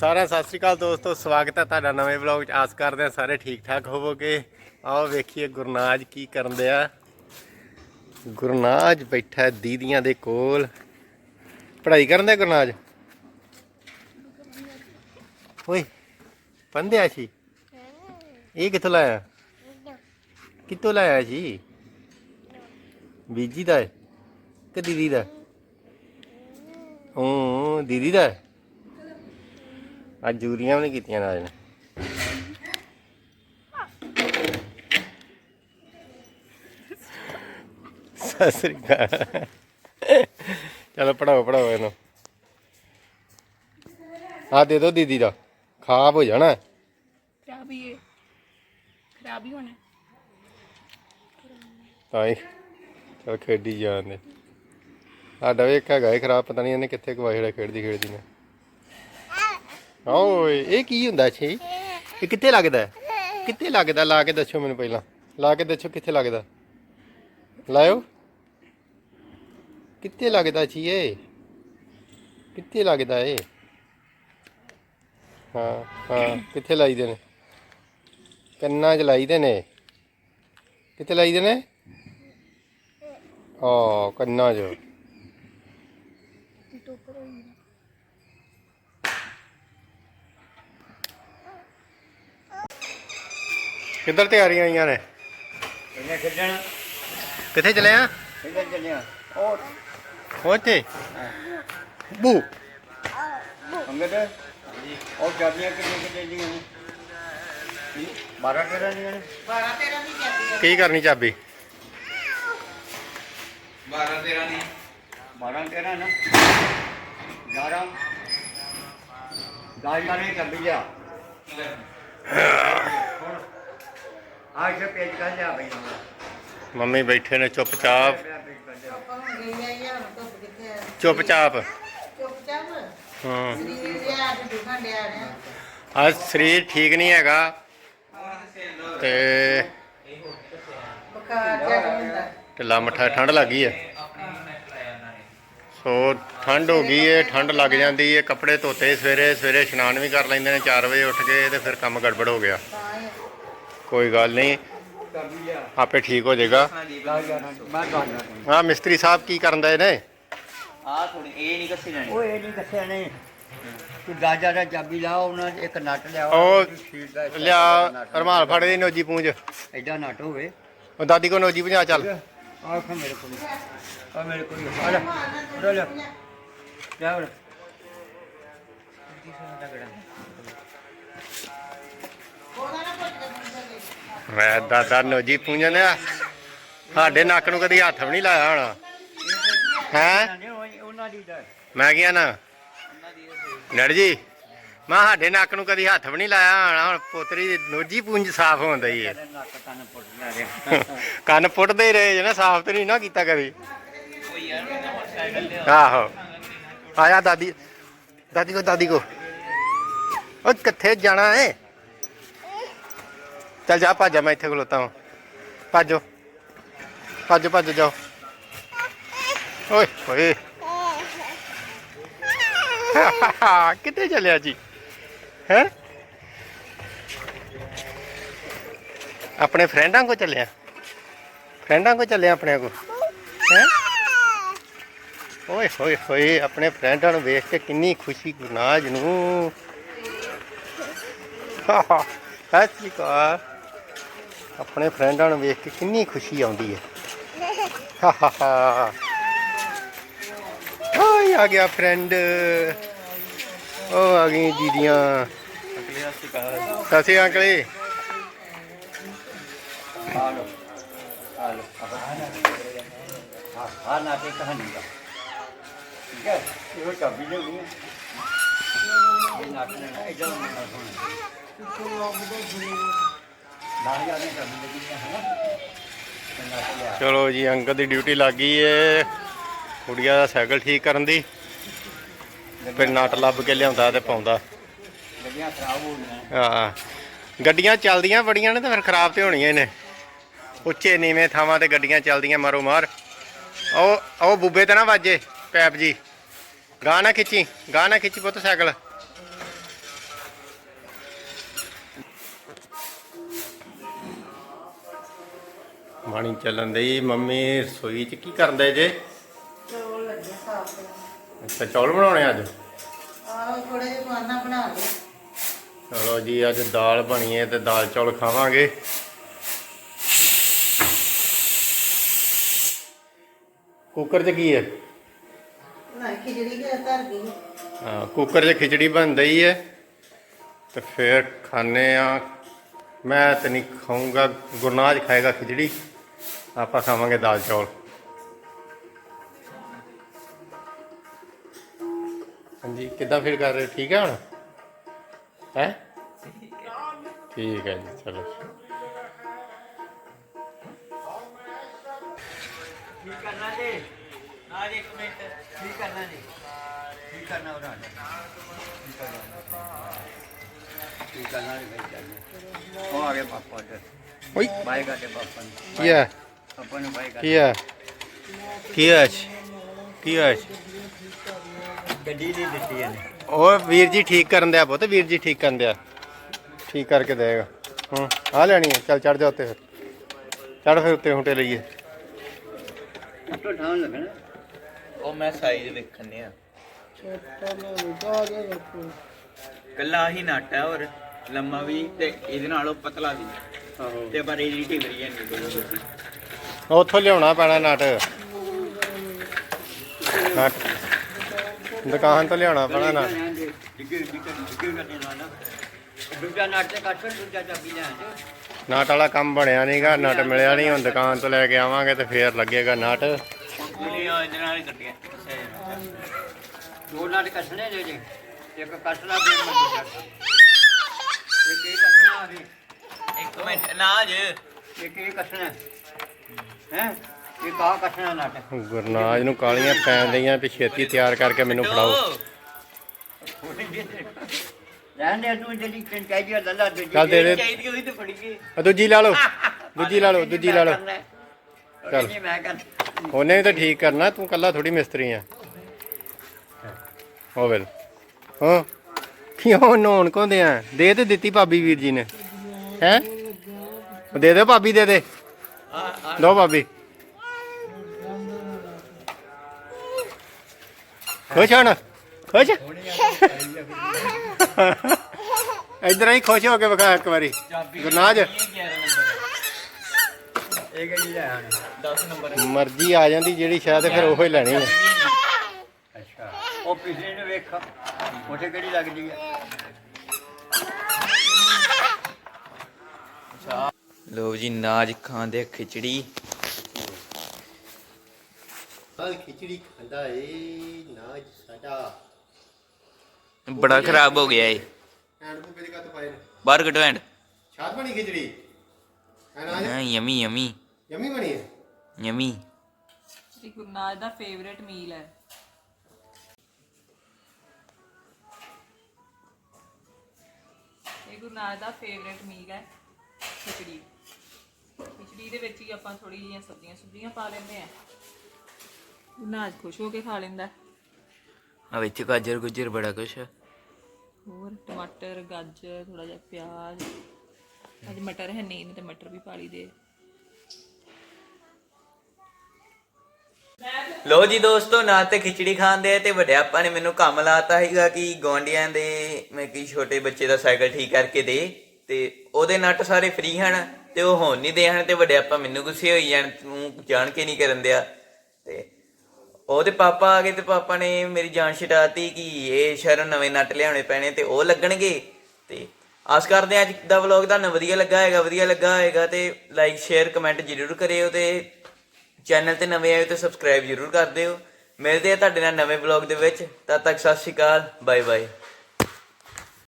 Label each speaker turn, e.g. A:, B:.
A: ਸਾਰਾ ਸਤਿ ਸ੍ਰੀ ਅਕਾਲ ਦੋਸਤੋ, ਸਵਾਗਤ ਹੈ ਤੁਹਾਡਾ ਨਵੇਂ ਵਲੌਗ 'ਚ। ਆਸ ਕਰਦੇ ਹਾਂ ਸਾਰੇ ਠੀਕ ਠਾਕ ਹੋਵੋਗੇ। ਆਓ ਵੇਖੀਏ ਗੁਰਨਾਜ ਕੀ ਕਰਨ ਦਿਆ। ਗੁਰਨਾਜ ਬੈਠਾ ਹੈ ਦੀਦੀਆਂ ਦੇ ਕੋਲ। ਪੜ੍ਹਾਈ ਕਰਨ ਦੇ ਗੁਰਨਾਜ? ਓਏ ਪੰਦਿਆ ਸੀ? ਇਹ ਕਿੱਥੋਂ ਲਾਇਆ? ਕਿੱਥੋਂ ਲਾਇਆ ਜੀ ਬੀਜੀ ਦਾ ਹੈ ਕਿ ਦੀਦੀ ਦਾ ਉਹ ਦੀਦੀ ਦਾ ਹੈ? ਅੱਜ ਜੂਰੀਆਂ ਵੀ ਨਹੀਂ ਕੀਤੀਆਂ ਰਾਜ ਨੇ। ਸਤਿ ਸ੍ਰੀ ਅਕਾਲ। ਚਲੋ ਪੜਾਓ ਪੜਾਓ ਇਹਨੂੰ। ਆ ਦੇ ਦੋ ਦੀਦੀ ਦਾ। ਖਾਬ ਹੋ ਜਾਣਾ।
B: ਖਰਾਬ ਹੀ ਹੈ ਖਰਾਬ ਹੀ ਹੋਣਾ।
A: ਤਾਂ ਹੀ। ਚਲ ਖੇਡੀ ਜਾਂਦੇ ਸਾਡਾ ਵੀ ਇੱਕ ਹੈਗਾ ਇਹ ਖਰਾਬ ਪਤਾ ਨਹੀਂ ਇਹਨੇ ਕਿੱਥੇ ਜਿਹੜਾ ਖੇਡਦੀ ਖੇਡਦੀ ਨੇ। ਓਏ, ਇਹ ਕੀ ਹੁੰਦਾ ਛੇ? ਇਹ ਕਿੱਥੇ ਲੱਗਦਾ? ਕਿੱਥੇ ਲੱਗਦਾ? ਲਾ ਕੇ ਦੱਸੋ ਮੈਨੂੰ ਪਹਿਲਾਂ। ਲਾ ਕੇ ਦੱਸੋ ਕਿੱਥੇ ਲੱਗਦਾ? ਲਾਇਓ। ਕਿੱਥੇ ਲੱਗਦਾ ਛੀ ਇਹ? ਕਿੱਥੇ ਲੱਗਦਾ ਇਹ? ਹਾਂ ਹਾਂ, ਕਿੱਥੇ ਲਾਈਦੇ ਨੇ ਕੰਨਾਂ 'ਚ ਲਾਈਦੇ ਨੇ ਕਿੱਥੇ ਲਾਈਦੇ ਨੇ ਆ ਕੰਨਾਂ 'ਚ। ਕਿੱਧਰ ਤਿਆਰੀਆਂ ਆਈਆਂ ਨੇ?
C: ਇਹਨੇ ਖੇਡਣ।
A: ਕਿੱਥੇ ਚਲੇ ਆ?
C: ਖੇਡਣ ਚੱਲਿਆ ਉਹ
A: ਉੱਥੇ ਬੂ।
C: ਅੰਗਦ ਉਹ ਚਾਬੀਆਂ ਕਿੰਨੇ ਕਿੰਨੇ ਦੀਆਂ ਨੇ? 12 13 ਦੀਆਂ ਨੇ?
A: ਕੀ ਕਰਨੀ ਚਾਬੀ?
C: 12 13 ਨਾ? 11 ਦਾਈ ਮਾਰੇ ਚਾਬੀ ਲਿਆ ਆ ਪੇਜ ਬਈ।
A: ਮੰਮੀ ਬੈਠੇ ਨੇ ਚੁੱਪਚਾਪ। ਚੁੱਪਚਾਪ। ਹਾਂ। ਅੱਜ ਸਰੀਰ ਠੀਕ ਨਹੀਂ ਹੈਗਾ। ਤੇ ਢਿੱਲਾ ਮੱਠਾ ਠੰਡ ਲੱਗੀ ਹੈ ਸੋ ਠੰਡ ਹੋ ਗਈ ਹੈ ਠੰਡ ਲੱਗ ਜਾਂਦੀ ਹੈ ਕੱਪੜੇ ਧੋਤੇ ਸਵੇਰੇ ਸਵੇਰੇ ਇਸ਼ਨਾਨ ਵੀ ਕਰ ਲੈਂਦੇ ਨੇ 4 ਵਜੇ ਉੱਠ ਕੇ ਤੇ ਫਿਰ ਕੰਮ ਗੜਬੜ ਹੋ ਗਿਆ। ਕੋਈ ਗੱਲ ਨਹੀਂ। ਆਪੇ ਠੀਕ ਹੋ ਜਾਏਗਾ। ਹਾਂ ਮਿਸਤਰੀ ਸਾਹਿਬ ਕੀ ਕਰਨ ਦੇ ਨੇ?
D: ਆ ਥੋੜੀ ਇਹ ਨਹੀਂ ਕੱਸੀ ਲੈਣੀ
C: ਉਹ ਇਹ ਨਹੀਂ ਦੱਸਿਆ ਨੇ। ਤੂੰ ਗਾਜਾ ਦਾ ਚਾਬੀ ਲਾ ਉਹਨਾਂ ਇੱਕ ਨਟ ਲਿਆ
A: ਉਹ ਲਿਆ। ਰਮਾਲ ਫੜ ਦੇ ਨੋਜੀ ਪੂੰਜ
C: ਐਡਾ ਨਟ ਹੋਵੇ।
A: ਉਹ ਦਾਦੀ ਕੋ ਨੋਜੀ ਭਜਾ ਚੱਲ।
C: ਆ ਖਾ ਮੇਰੇ ਕੋਲ। ਆ ਮੇਰੇ ਕੋਲ ਆ। ਲੈ ਲੈ ਲੈ
A: ਮੈਂ ਦਾਦਾ ਨੋਜੀ ਪੂੰਜ ਨੇ ਸਾਡੇ ਨੱਕ ਨੂੰ ਕਦੀ ਹੱਥ ਵੀ ਨਹੀਂ ਲਾਇਆ ਹੋਣਾ। ਹੈ? ਮੈਂ ਕਿਹਾ ਨਾ ਡੈਡੀ ਜੀ, ਮੈਂ ਸਾਡੇ ਨੱਕ ਨੂੰ ਕਦੀ ਹੱਥ ਵੀ ਨਹੀਂ ਲਾਇਆ ਹੋਣਾ। ਹੁਣ ਪੋਤਰੀ ਦੀ ਨੋਜੀ ਪੂੰਜ ਸਾਫ਼ ਹੁੰਦਾ ਹੀ ਹੈ ਕੰਨ ਪੁੱਟਦੇ ਹੀ ਰਹੇ ਜੇ ਨਾ, ਸਾਫ਼ ਤੇ ਨਹੀਂ ਨਾ ਕੀਤਾ ਕਦੀ। ਆਹੋ। ਆਇਆ ਦਾਦੀ ਦਾਦੀ ਕੋ ਦਾਦੀ ਕੋ। ਉਹ ਕਿੱਥੇ ਜਾਣਾ ਏ? ਚੱਲ ਜਾ, ਭੱਜ ਮੈਂ ਇੱਥੇ ਖਲੋਤਾ ਹਾਂ ਭੱਜੋ। ਭੱਜੋ, ਭੱਜ, ਜਾਓ। ਓਏ ਓਏ ਕਿੱਥੇ ਚੱਲਿਆ ਜੀ? ਹੈ? ਆਪਣੇ ਫਰੈਂਡਾਂ ਕੋ ਚੱਲਿਆ। ਫਰੈਂਡਾਂ ਕੋ ਚੱਲਿਆ ਆਪਣੇ ਕੋ ਹੈ? ਓਏ, ਹੋਏ ਹੋਏ, ਆਪਣੇ ਫਰੈਂਡਾਂ ਨੂੰ ਵੇਖ ਕੇ ਕਿੰਨੀ ਖੁਸ਼ੀ ਗੁਰਨਾਜ ਨੂੰ। ਸਤਿ ਸ਼੍ਰੀ ਅਕਾਲ। ਆਪਣੇ ਫਰੈਂਡਾਂ ਨੂੰ ਵੇਖ ਕੇ ਕਿੰਨੀ ਖੁਸ਼ੀ ਆਉਂਦੀ ਹੈ ਹਾ ਹਾ ਹਾ ਓਏ ਆ ਗਿਆ ਫਰੈਂਡ ਉਹ ਆ ਗਈ ਦੀਦੀਆਂ
D: ਅਗਲੇ ਹਫ਼ਤੇ ਕਾ
A: ਸਤਿ ਸ਼੍ਰੀ ਅੰਕਲ
C: ਆ ਲੋ ਆ ਲੋ ਆ ਆ ਨਾ ਤੇ ਕਹਾਣੀ ਦਾ ਠੀਕ ਹੈ ਇਹ ਚਾਬੀ ਲੈ ਗਈ ਇਹ ਨੱਕ ਨਾ ਐਡਾ ਨਾ ਹੋਣਾ ਨਾ ਜਾਣੇ ਚਾਬੀ
A: ਚਲੋ ਜੀ, ਅੰਕਲ ਦੀ ਡਿਊਟੀ ਲੱਗ ਗਈ ਏ। ਕੁੜੀਆਂ ਦਾ ਸਾਈਕਲ ਠੀਕ ਕਰਨ ਦੀ। ਫਿਰ ਨਟ ਲੱਭ ਕੇ ਲਿਆਉਂਦਾ ਤੇ ਪਾਉਂਦਾ।
C: ਗੱਡੀਆਂ ਖਰਾਬ ਹੋ। ਗਈਆਂ
A: ਹਾਂ ਗੱਡੀਆਂ ਚੱਲਦੀਆਂ ਬੜੀਆਂ ਨੇ ਤਾਂ ਫਿਰ ਖਰਾਬ ਤੇ ਹੋਣੀਆਂ ਨੇ। ਉੱਚੇ ਨੀਵੇਂ ਥਾਵਾਂ ਤੇ ਗੱਡੀਆਂ ਚੱਲਦੀਆਂ ਮਾਰੋ ਮਾਰ। ਉਹ ਉਹ ਬੁੱਬੇ ਤੇ ਨਾ ਵਾਜੇ, ਪੈਪ ਜੀ। ਗਾਣਾ ਖਿੱਚੀ ਗਾਣਾ ਖਿੱਚੀ ਪੁੱਤ ਸਾਈਕਲ। ਬਾਣੀ ਚੱਲਣ ਦੀ ਮੰਮੀ ਰਸੋਈ 'ਚ ਕੀ ਕਰਨ ਦੇ ਜੇ?
E: ਚੌਲ ਲੱਗੇ ਸਾਫ਼
A: ਅੱਛਾ ਚੌਲ ਬਣਾਉਣੇ ਅੱਜ?
E: ਆਹ ਥੋੜੇ ਜਿਹਾ ਖਾਣਾ ਬਣਾ ਲਏ
A: ਚਲੋ ਜੀ ਅੱਜ ਦਾਲ ਬਣੀ ਹੈ ਤੇ ਦਾਲ ਚੌਲ ਖਾਵਾਂਗੇ। ਕੁੱਕਰ 'ਚ ਕੀ ਹੈ
E: ਨਾ ਖਿਚੜੀ
A: ਹਾਂ ਕੁੱਕਰ 'ਚ ਖਿਚੜੀ ਬਣ ਰਹੀ ਹੈ ਤੇ ਫਿਰ ਖਾਣੇ ਆ। ਮੈਂ ਤੇ ਨਹੀਂ ਖਾਊਂਗਾ। ਗੁਰਨਾਜ ਖਾਏਗਾ ਖਿਚੜੀ। ਆਪਾਂ ਖਾਵਾਂਗੇ ਦਾਲ ਚੌਲ। ਹਾਂਜੀ ਕਿੱਦਾਂ ਫੀਲ ਕਰ ਰਹੇ? ਠੀਕ ਹੈ ਹੁਣ? ਹੈ? ਠੀਕ ਹੈ ਜੀ ਚਲੋ।
C: ਕੀ ਕਰਨਾ ਜੀ? ਨਾ ਜੀ ਇੱਕ ਮਿੰਟ। ਕੀ ਕਰਨਾ ਜੀ? ਕੀ ਕਰਨਾ ਉਹਨਾਂ ਨੇ ਕੀ ਕਰਨਾ? ਕੀ ਕਰਨਾ ਜੀ? ਭਾਈ ਕਰਨਾ ਉਹ ਆ ਗਏ ਪਾਪਾ ਤੇ
A: ਓਏ।
C: ਬਾਈ ਨੂੰ
A: ਕੀ ਹੈ
C: ਪਾਪਾ ਨੂੰ। ਬਾਈ
A: ਕੀ?
C: ਗੱਡੀ ਨਹੀਂ ਦਿੱਤੀ ਇਹਨੇ।
A: ਉਹ ਵੀਰ ਜੀ ਠੀਕ ਕਰਨ ਦਿਆ ਪੁੱਤ ਵੀਰ ਜੀ ਠੀਕ ਕਰਨ ਦਿਆ। ਠੀਕ ਕਰਕੇ ਦੇਗਾ। ਹੂੰ ਆ ਲੈਣੀ ਹੈ ਚੱਲ ਚੜ ਜਾ ਉੱਤੇ ਫਿਰ। ਚੜ ਫਿਰ ਉੱਤੇ ਹੁੰਟੇ ਲਈਏ।
C: ਉੱਤੋਂ ਲੱਗਣਾ।
D: ਉਹ ਮੈਂ ਸਾਈਜ਼ ਵੇਖਣੇ ਆ
E: ਛੋਟਾ ਨਾ ਲੁਕਾ ਦੇ ਰੱਖੋ
D: ਕੱਲਾ ਹੀ ਨਟ ਹੈ ਔਰ ਲੰਮਾ ਵੀ ਤੇ ਇਹਦੇ ਨਾਲੋਂ ਪਤਲਾ ਵੀ।
C: ਆਹੋ।
D: ਤੇ ਪਰ ਇਹਦੀ ਢਿਵਰੀ ਹੈ ਨਹੀਂ ਕੋਈ।
A: ਉੱਥੋਂ ਲਿਆਉਣਾ ਪੈਣਾ ਨਟ। ਨਟ। ਦੁਕਾਨ ਤੋਂ ਲਿਆਉਣਾ ਪੈਣਾ ਨਟ।
C: ਦੂਜਾ ਨਾਟ ਤੇ ਕੱਟ ਦੂਜਾ ਚਾਬੀ ਲੈ ਆਂਦੇ
A: ਨਟ ਵਾਲਾ ਕੰਮ ਬਣਿਆ ਨਹੀਂਗਾ ਨਟ ਮਿਲਿਆ ਨਹੀਂ ਹੁਣ ਦੁਕਾਨ ਤੋਂ ਲੈ ਕੇ ਆਵਾਂਗੇ ਤੇ ਫੇਰ ਲੱਗੇਗਾ ਨਟ।
C: ਦੋ ਨਾਟ ਕੱਟਣੇ ਨੇ ਜੀ। ਇੱਕ ਕੱਟਣਾ ਵੀ ਮੈਂ ਦੂਜਾ ਇੱਕ ਇਹ ਕੱਟਣਾ ਆ ਜੀ
D: ਇੱਕ ਮਿੰਟ ਨਾ ਜੇ।
C: ਇੱਕ ਇਹ ਕੱਟਣਾ। ਹੈ?
A: ਗੁਰਨਾਜ ਨੂੰ ਕਾਲੀਆਂ ਪੈਣ ਦਈਆਂ ਵੀ ਛੇਤੀ ਤਿਆਰ ਕਰਕੇ ਮੈਨੂੰ ਫੜਾਓ।
C: ਰਹਿਣ ਦੇ ਤੂੰ ਜਿਹੜੀ ਕਹਿ ਦਿਆ ਲੱਲਾ ਦੇ
A: ਚੱਲ ਦੇ ਦੇ।
D: ਚਾਹੀਦੀ ਉਹਦੀ ਤੇ ਫੜੀ ਗਈ
A: ਆ ਦੂਜੀ ਲਾ ਲਓ। ਦੂਜੀ ਲਾ ਲਓ ਦੂਜੀ ਲਾ ਲਓ। ਚੱਲ।
C: ਚੱਲ ਮੈਂ ਕਰ
A: ਉਹਨੇ ਵੀ ਤਾਂ ਠੀਕ ਕਰਨਾ ਤੂੰ ਕੱਲਾ ਥੋੜੀ ਮਿਸਤਰੀ ਆ। ਹੋ ਵੇਲ ਹਾਂ। ਕਿਉਂ ਨਹਾਉਣ ਕੋਂਦੇ ਆ? ਦੇ ਤੇ ਦਿੱਤੀ ਭਾਬੀ ਵੀਰ ਜੀ ਨੇ। ਹੈ? ਦੇ ਦੇ ਭਾਬੀ ਦੇ ਦੇ। ਦੋ ਭਾਬੀ। ਖੁਸ਼ ਹਣ? ਖੁਸ਼? ਇਧਰ ਹੀ ਖੁਸ਼ ਹੋ ਕੇ ਵਿਖਾ ਇੱਕ ਵਾਰੀ। ਗੁਰਨਾਜ।
D: 11 ਨੰਬਰ
C: ਇਹ ਕਿਹੜੀ ਲੈ ਆਣ
D: 10 ਨੰਬਰ
A: ਮਰਜ਼ੀ ਆ ਜਾਂਦੀ ਜਿਹੜੀ ਸ਼ਾਇਦ ਫਿਰ ਉਹੋ ਹੀ ਲੈਣੀ ਹੈ।
C: ਅੱਛਾ। ਉਹ ਪਿਛਲੇ ਨੂੰ ਵੇਖ। ਉੱਥੇ ਕਿਹੜੀ ਲੱਗਦੀ ਹੈ?
D: ਲੋ ਜੀ ਨਾਜ ਖਾਂਦੇ ਖਿਚੜੀ।
A: ਹਾਂ ਖਿਚੜੀ ਖਾਂਦਾ ਏ ਨਾਜ ਸਾਡਾ।
D: ਬੜਾ ਖਰਾਬ ਹੋ ਗਿਆ ਏ।
A: ਹੈਂਡ ਕੋ ਕਿਹਦੇ ਕੱਤ ਪਾਏ ਨੇ?
D: ਬਾਹਰ ਕੱਢੋ ਐਂਡ
A: ਛਾਤ ਬਣੀ ਖਿਚੜੀ? ਹੈ ਨਾਜ
D: ਹਾਂ ਯਮੀ ਯਮੀ।
A: ਯਮੀ ਬਣੀ ਹੈ
D: ਯਮੀ।
B: ਸ਼੍ਰੀ ਗੁਰਨਾਜ ਦਾ ਫੇਵਰੇਟ ਮੀਲ ਹੈ। ਇਹ ਗੁਰਨਾਜ ਦਾ ਫੇਵਰੇਟ ਮੀਲ ਹੈ ਖਿਚੜੀ। ਖਿਚੜੀ ਦੇ ਵਿੱਚ ਹੀ ਆਪਾਂ ਥੋੜੀ ਜਿਹੀਆਂ ਸਬਜ਼ੀਆਂ ਸੁਬਜ਼ੀਆਂ ਪਾ ਲੈਂਦੇ ਆ ਗੁਰਨਾਜ ਖੁਸ਼ ਹੋ ਕੇ ਖਾ ਲੈਂਦਾ।
D: ਆ ਵਿੱਚ ਗਾਜਰ ਗੁਜਰ ਬੜਾ ਕੁਛ ਆ।
B: ਹੋਰ ਟਮਾਟਰ ਗਾਜਰ ਥੋੜਾ ਜਿਹਾ ਪਿਆਜ਼ ਅੱਜ ਮਟਰ ਹੈ ਨਹੀਂ ਤੇ ਮਟਰ ਵੀ ਪਾ ਲਈ ਦੇ
D: ਲੋ ਜੀ ਦੋਸਤੋ ਨਾ ਤੇ ਖਿਚੜੀ ਖਾਂਦੇ ਤੇ ਵੱਡੇ ਆਪਾਂ ਨੇ ਮੈਨੂੰ ਕੰਮ ਲਾਤਾ ਹੈਗਾ ਕਿ ਗਵਾਂਡੀਆਂ ਦੇ ਮੈਂ ਕੀ ਛੋਟੇ ਬੱਚੇ ਦਾ ਸਾਈਕਲ ਠੀਕ ਕਰਕੇ ਦੇ ਤੇ ਉਹਦੇ ਨਟ ਸਾਰੇ ਫ੍ਰੀ ਹਨ ਤੇ ਉਹ ਹੋਣ ਨਹੀਂ ਦੇ ਹਨ ਤੇ ਵੱਡੇ ਆਪਾਂ ਮੈਨੂੰ ਗੁੱਸੇ ਹੋਈ ਜਾਣ, ਤੂੰ ਜਾਣ ਕੇ ਨਹੀਂ ਕਰਨ ਦਿਆ। ਤੇ ਉਹਦੇ ਪਾਪਾ ਆ ਗਏ ਤੇ ਪਾਪਾ ਨੇ ਮੇਰੀ ਜਾਨ ਛਡਾਤੀ ਕਿ ਇਹ ਸ਼ਰਨ ਨਵੇਂ ਨੱਟ ਲਿਆਉਣੇ ਪੈਣੇ ਤੇ ਉਹ ਲੱਗਣਗੇ। ਤੇ ਆਸ ਕਰਦੇ ਹਾਂ ਅੱਜ ਦਾ ਵਲੌਗ ਤੁਹਾਨੂੰ ਵਧੀਆ ਲੱਗਾ ਹੋਏਗਾ, ਵਧੀਆ ਲੱਗਾ ਹੋਏਗਾ ਤੇ ਲਾਈਕ ਸ਼ੇਅਰ ਕਮੈਂਟ ਜ਼ਰੂਰ ਕਰਿਓ ਤੇ ਚੈਨਲ ਤੇ ਨਵੇਂ ਆਏ ਹੋ ਤੇ ਸਬਸਕ੍ਰਾਈਬ ਜ਼ਰੂਰ ਕਰ ਦਿਓ। ਮਿਲਦੇ ਆ ਤੁਹਾਡੇ ਨਾਲ ਨਵੇਂ ਵਲੌਗ ਦੇ ਵਿੱਚ। ਤਦ ਤੱਕ ਸਤਿ ਸ਼੍ਰੀ ਅਕਾਲ ਬਾਏ ਬਾਏ